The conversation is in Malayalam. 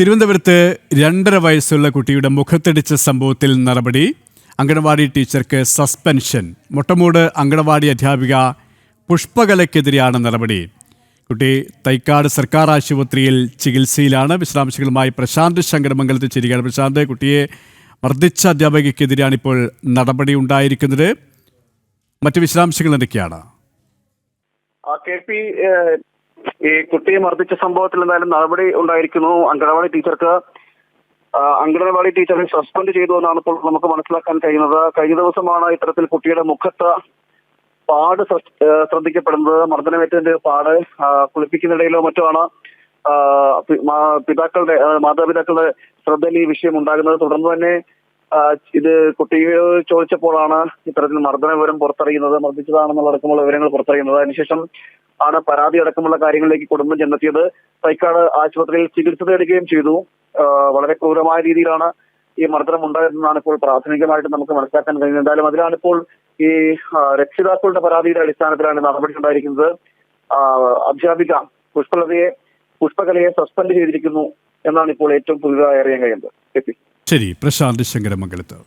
തിരുവനന്തപുരത്ത് രണ്ടര വയസ്സുള്ള കുട്ടിയുടെ മുഖത്തടിച്ച സംഭവത്തിൽ നടപടി. അങ്കണവാടി ടീച്ചർക്ക് സസ്പെൻഷൻ. മുട്ടമൂട് അങ്കണവാടി അധ്യാപിക പുഷ്പകലയ്ക്കെതിരെയാണ് നടപടി. കുട്ടി തൈക്കാട് സർക്കാർ ആശുപത്രിയിൽ ചികിത്സയിലാണ്. വിശദാംശങ്ങളുമായി പ്രശാന്ത് ശങ്കരമംഗലത്ത് ചേരുകയാണ്. പ്രശാന്ത് കുട്ടിയെ മർദ്ദിച്ച അധ്യാപകയ്ക്കെതിരെയാണ് ഇപ്പോൾ നടപടി ഉണ്ടായിരിക്കുന്നത്. മറ്റ് വിശദാംശങ്ങൾ എന്തൊക്കെയാണ്? കെ പി ഈ കുട്ടിയെ മർദ്ദിച്ച സംഭവത്തിൽ എന്തായാലും നടപടി ഉണ്ടായിരിക്കുന്നു. അങ്കണവാടി ടീച്ചർക്ക് അങ്കണവാടി ടീച്ചറെ സസ്പെൻഡ് ചെയ്തു എന്നാണ് ഇപ്പോൾ നമുക്ക് മനസ്സിലാക്കാൻ കഴിയുന്നത്. കഴിഞ്ഞ ദിവസമാണ് ഇത്തരത്തിൽ കുട്ടിയുടെ മുഖത്ത് പാട് ശ്രദ്ധ- ശ്രദ്ധിക്കപ്പെടുന്നത്. മർദ്ദനമേറ്റതിന്റെ പാട് കുളിപ്പിക്കുന്നിടയിലോ മറ്റോ ആണ് പിതാക്കളുടെ മാതാപിതാക്കളുടെ ശ്രദ്ധയിൽ ഈ വിഷയം ഉണ്ടാകുന്നത്. തുടർന്ന് തന്നെ ഇത് കുട്ടിയെ ചോദിച്ചപ്പോഴാണ് ഇത്തരത്തിൽ മർദ്ദന വിവരം പുറത്തറിയുന്നത്. മർദ്ദിച്ചതാണെന്നുള്ള അടക്കമുള്ള വിവരങ്ങൾ പുറത്തറിയുന്നത്. അതിനുശേഷം ആണ് പരാതി അടക്കമുള്ള കാര്യങ്ങളിലേക്ക് കുടുംബം ചെന്നെത്തിയത്. തൈക്കാട് ആശുപത്രിയിൽ ചികിത്സ തേടുകയും ചെയ്തു. വളരെ ക്രൂരമായ രീതിയിലാണ് ഈ മർദ്ദനം ഉണ്ടായതെന്നാണ് ഇപ്പോൾ പ്രാഥമികമായിട്ട് നമുക്ക് മനസ്സിലാക്കാൻ കഴിയുന്നത്. എന്തായാലും അതിലാണ് ഇപ്പോൾ ഈ രക്ഷിതാക്കളുടെ പരാതിയുടെ അടിസ്ഥാനത്തിലാണ് നടപടി ഉണ്ടായിരിക്കുന്നത്. അധ്യാപിക പുഷ്പലതയെ പുഷ്പകലയെ സസ്പെൻഡ് ചെയ്തിരിക്കുന്നു എന്നാണ് ഇപ്പോൾ ഏറ്റവും പുതുതായി അറിയാൻ കഴിയുന്നത്. ശരി പ്രശാന്ത് ശങ്കരമംഗലത്ത്.